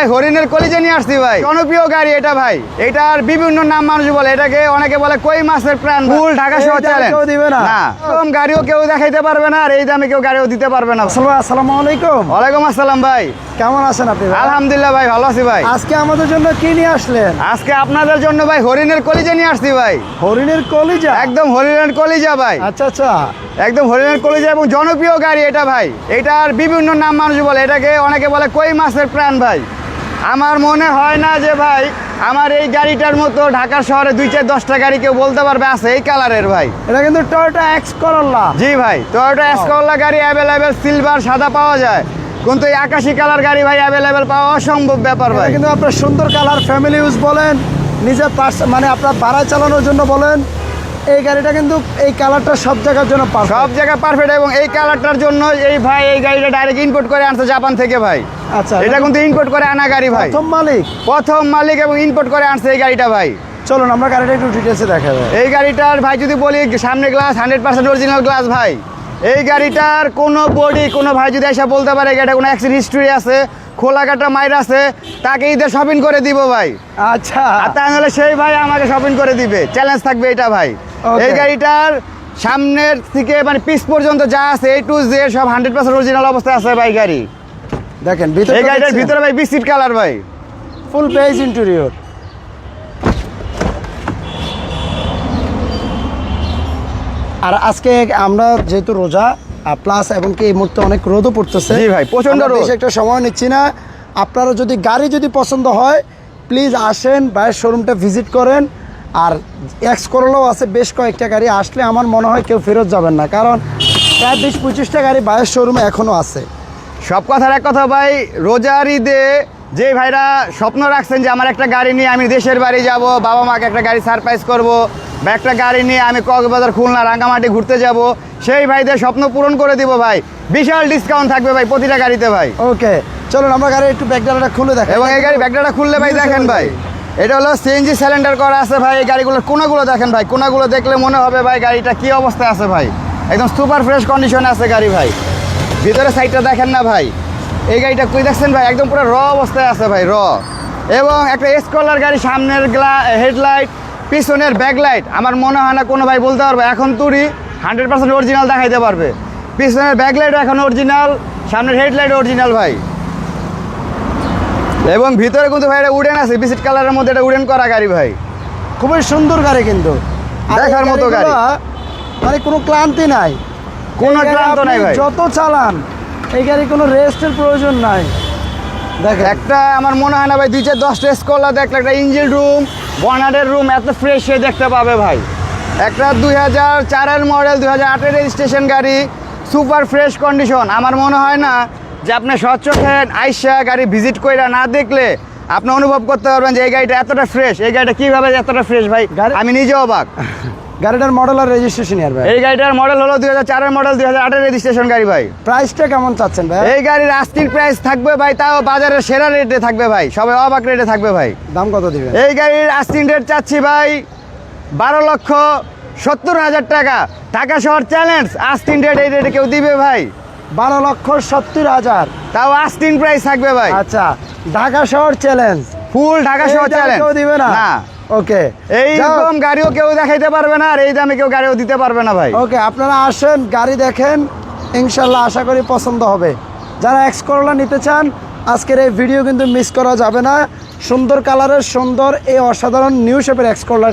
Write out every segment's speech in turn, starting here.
ভাই হরিণের কলিজে নিয়ে আসছি ভাই। জনপ্রিয় গাড়ি এটা ভাই। এটার বিভিন্ন নাম মানুষ বলে। এটাকে অনেকে বলে কই মাছের প্রাণ ফুল ঢাকা শহর চ্যালেঞ্জ কেউ দিবে না? এরকম গাড়িও কেউ দেখাইতে পারবে না আর এই দামে কেউ গাড়িও দিতে পারবে না। আসসালামু আসসালামু আলাইকুম। ওয়ালাইকুম আসসালাম ভাই। কেমন আছেন আপনি আলহামদুলিল্লাহ ভাই ভালো আছি ভাই। আজকে আমাদের জন্য কি নিয়ে আসলেন? আজকে আপনাদের জন্য ভাই হরিণের কলিজে নিয়ে আসছি ভাই। হরিণের কলিজা? একদম হরিণের কলিজা ভাই। আচ্ছা আচ্ছা। একদম হরিণের কলিজা এবং জনপ্রিয় গাড়ি এটা ভাই। এটার বিভিন্ন নাম মানুষ বলে। এটাকে অনেকে বলে কই মাছের প্রাণ ভাই। আমার মনে হয় না যে ভাই আমার এই গাড়িটার মতো ঢাকা শহরে দুই চার দশটা গাড়ি কেউ বলতে পারবে আছে এই কালারের ভাই। এটা কিন্তু টয়োটা এক্স করল্লা জি ভাই টয়োটা এসকোলা গাড়ি অ্যাভেলেবেল সিলভার সাদা পাওয়া যায়। কিন্তু এই আকাশি কালার গাড়ি ভাই অ্যাভেলেবেল পাওয়া অসম্ভব ব্যাপার ভাই। কিন্তু আপনার সুন্দর কালার ফ্যামিলি ইউজ বলেন নিজের পার্স মানে আপনার ভাড়া চালানোর জন্য বলেন এই গাড়িটা কিন্তু এই কালারটা সব জায়গার জন্য সব জায়গায় পারফেক্ট এবং এই কালারটার জন্য এই ভাই এই গাড়িটা ডাইরেক্ট ইম্পোর্ট করে আনছে জাপান থেকে ভাই। আচ্ছা এটা কিন্তু ইম্পোর্ট করে আনা গাড়ি ভাই। প্রথম মালিক? প্রথম মালিক এবং ইম্পোর্ট করে আনছে এই গাড়িটা ভাই। চলুন আমরা গাড়িটা একটু ডিটেলসে দেখাবো এই গাড়িটার ভাই যদি বলি সামনে glass hundred percent original glass ভাই। এই গাড়িটার কোনো বডি কোনো ভাই যদি এসে বলতে পারে এটা কোনো অ্যাক্সিডেন্ট হিস্ট্রি আছে খোলা কাটা মাইর আছে তাকে ঈদের শপিং করে দিব ভাই। আচ্ছা। আর তা নাহলে সেই ভাই আমাকে শপিং করে দিবে। চ্যালেঞ্জ থাকবে এটা ভাই. এই গাড়িটার সামনের থেকে মানে পিস পর্যন্ত যা আছে এই টু জে সব হান্ড্রেড পার্সেন্ট অরিজিনাল অবস্থায় আছে ভাই গাড়ি। দেখেন এই গাড়িটার ভিতরে ভাই বিস্কিট কালার ভাই। ফুল পেজ ইন্টেরিয়র আর আজকে আমরা যেহেতু রোজা প্লাস এবং কি এই মুহূর্তে অনেক রোদও পড়তেছে জি ভাই, প্রচণ্ড রোদ। একটা সময় নিচ্ছি না। আপনারা যদি গাড়ি যদি পছন্দ হয় প্লিজ আসেন ভাইয়ের শোরুমটা ভিজিট করেন। আর এক্স করলেও আছে বেশ কয়েকটা গাড়ি আসলে আমার মনে হয় কেউ ফেরত যাবেন না। কারণ প্রায় বিশ পঁচিশটা গাড়ি ভাইয়ের শোরুমে এখনও আছে। সব কথার এক কথা ভাই রোজার ঈদে যে ভাইরা স্বপ্ন রাখছেন যে আমার একটা গাড়ি নিয়ে আমি দেশের বাড়ি যাব বাবা মাকে একটা গাড়ি সারপ্রাইজ করব বা একটা গাড়ি নিয়ে আমি কক্সবাজার খুলনা রাঙ্গামাটি ঘুরতে যাব সেই ভাইদের স্বপ্ন পূরণ করে দিব ভাই। বিশাল ডিসকাউন্ট থাকবে ভাই প্রতিটা গাড়িতে ভাই। ওকে চলুন আমরা গাড়ি একটু ব্যাকডালাটা খুলে দেখাই। এবং এই গাড়ি ব্যাগটা খুললে ভাই দেখেন ভাই। এটা হলো সিএনজি সিলিন্ডার করা আছে ভাই, এই গাড়িগুলোর কোনাগুলো দেখেন ভাই, কোনাগুলো দেখলে মনে হবে ভাই গাড়িটা কি অবস্থায় আছে ভাই। একদম সুপার ফ্রেশ কন্ডিশনে আছে গাড়ি ভাই। ভিতরে সাইডটা দেখেন না ভাই। এই গাড়িটা কই দেখছেন ভাই? একদম পুরো র অবস্থায় আছে ভাই, র। এবং একটা এসকলার গাড়ি, সামনের গ্লা হেডলাইট পিছনের ব্যাকলাইট আমার মনে হয় না কোনো ভাই বলতে পারবে। এখন তুরি হান্ড্রেড পার্সেন্ট অরিজিনাল দেখাইতে পারবে। পিছনের ব্যাকলাইট এখন অরিজিনাল সামনের হেডলাইট অরিজিনাল ভাই। এবং ভিতরে কিন্তু ভাই এটা উডেন আছে বিসিট কালারের মধ্যে এটা উডেন করা গাড়ি ভাই। খুবই সুন্দর গাড়ি কিন্তু। দেখার মতো গাড়ি। মানে কোনো ক্লান্তি নাই। কোনো ক্লান্ত নাই ভাই। যত চালান এই গাড়ি কোনো রেস্টের প্রয়োজন নাই। দেখ একটা আমার মনে হয় না ভাই দুই চার দশ দশটা স্কলার দেখলে একটা ইঞ্জিন রুম বনারের রুম এত ফ্রেশ হয়ে দেখতে পাবে ভাই। একটা দুই হাজার চারের মডেল দুই হাজার আটের রেজিস্ট্রেশন গাড়ি সুপার ফ্রেশ কন্ডিশন আমার মনে হয় না যে আপনি স্বচ্ছকে আইসা গাড়ি ভিজিট করে না দেখলে আপনি অনুভব করতে পারবেন যে এই গাড়িটা এতটা ফ্রেশ এই গাড়িটা কীভাবে এতটা ফ্রেশ ভাই? আমি নিজে অবাক। গাড়িটার মডেল আর রেজিস্ট্রেশন ইয়ার ভাই। এই গাড়িটার মডেল হলো দুই হাজার চারের মডেল দুই হাজার আটের রেজিস্ট্রেশন গাড়ি ভাই। প্রাইসটা কেমন চাচ্ছেন ভাই? এই গাড়ির আস্তির প্রাইস থাকবে ভাই তাও বাজারের সেরা রেটে থাকবে ভাই। সবাই অবাক রেটে থাকবে ভাই। দাম কত দিবেন? এই গাড়ির আস্তিন রেট চাচ্ছি ভাই বারো লক্ষ সত্তর হাজার টাকা। ঢাকা শহর চ্যালেঞ্জ আস্তিন রেট এই রেটে কেউ দিবে ভাই। বারো লক্ষ সত্তর হাজার। তাও আস্তিন প্রাইস থাকবে ভাই। আচ্ছা ঢাকা শহর চ্যালেঞ্জ ফুল ঢাকা শহর চ্যালেঞ্জ কেউ দিবে না? ওকে এইরকম গাড়িও কেউ দেখাইতে পারবে না আর এই দামে কেউ গাড়িও দিতে পারবে না ভাই। ওকে আপনারা আসেন গাড়ি দেখেন ইনশাল্লাহ আশা করি পছন্দ হবে। যারা এক্স করলা নিতে চান আজকের এই ভিডিও কিন্তু মিস করা যাবে না। সুন্দর কালারের সুন্দর এই অসাধারণ নিউ শেপের এক্স করলা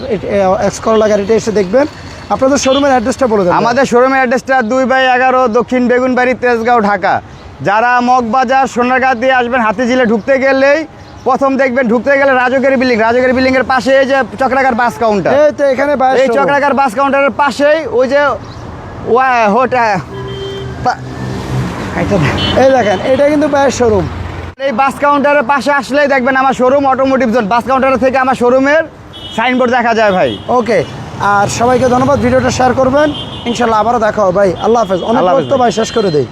এক্স করলা গাড়িটা এসে দেখবেন। আপনাদের শোরুমের অ্যাড্রেসটা বলে দেবেন আমাদের শোরুমের অ্যাড্রেসটা দুই বাই এগারো দক্ষিণ বেগুনবাড়ি তেজগাঁও ঢাকা। যারা মগবাজার সোনারগাঁ দিয়ে আসবেন হাতিঝিলে ঢুকতে গেলেই প্রথম দেখবেন ঢুকতে গেলে রাজকের বিল্ডিং। রাজকের বিল্ডিং এর পাশে এই যে চক্রাকার বাস কাউন্টার এই তো এখানে এই চক্রাকার বাস কাউন্টারের পাশেই ওই যে হোটা এই দেখেন এটা কিন্তু বাইরের শোরুম এই বাস কাউন্টারের পাশে আসলেই দেখবেন আমার showroom automotive zone bus counter থেকে আমার শোরুমের সাইনবোর্ড দেখা যায় ভাই। ওকে আর সবাইকে ধন্যবাদ ভিডিওটা শেয়ার করবেন। ইনশাল্লাহ আবারও দেখা হবে। ভাই আল্লাহ হাফেজ। অনেক ভাই। শেষ করে দেই।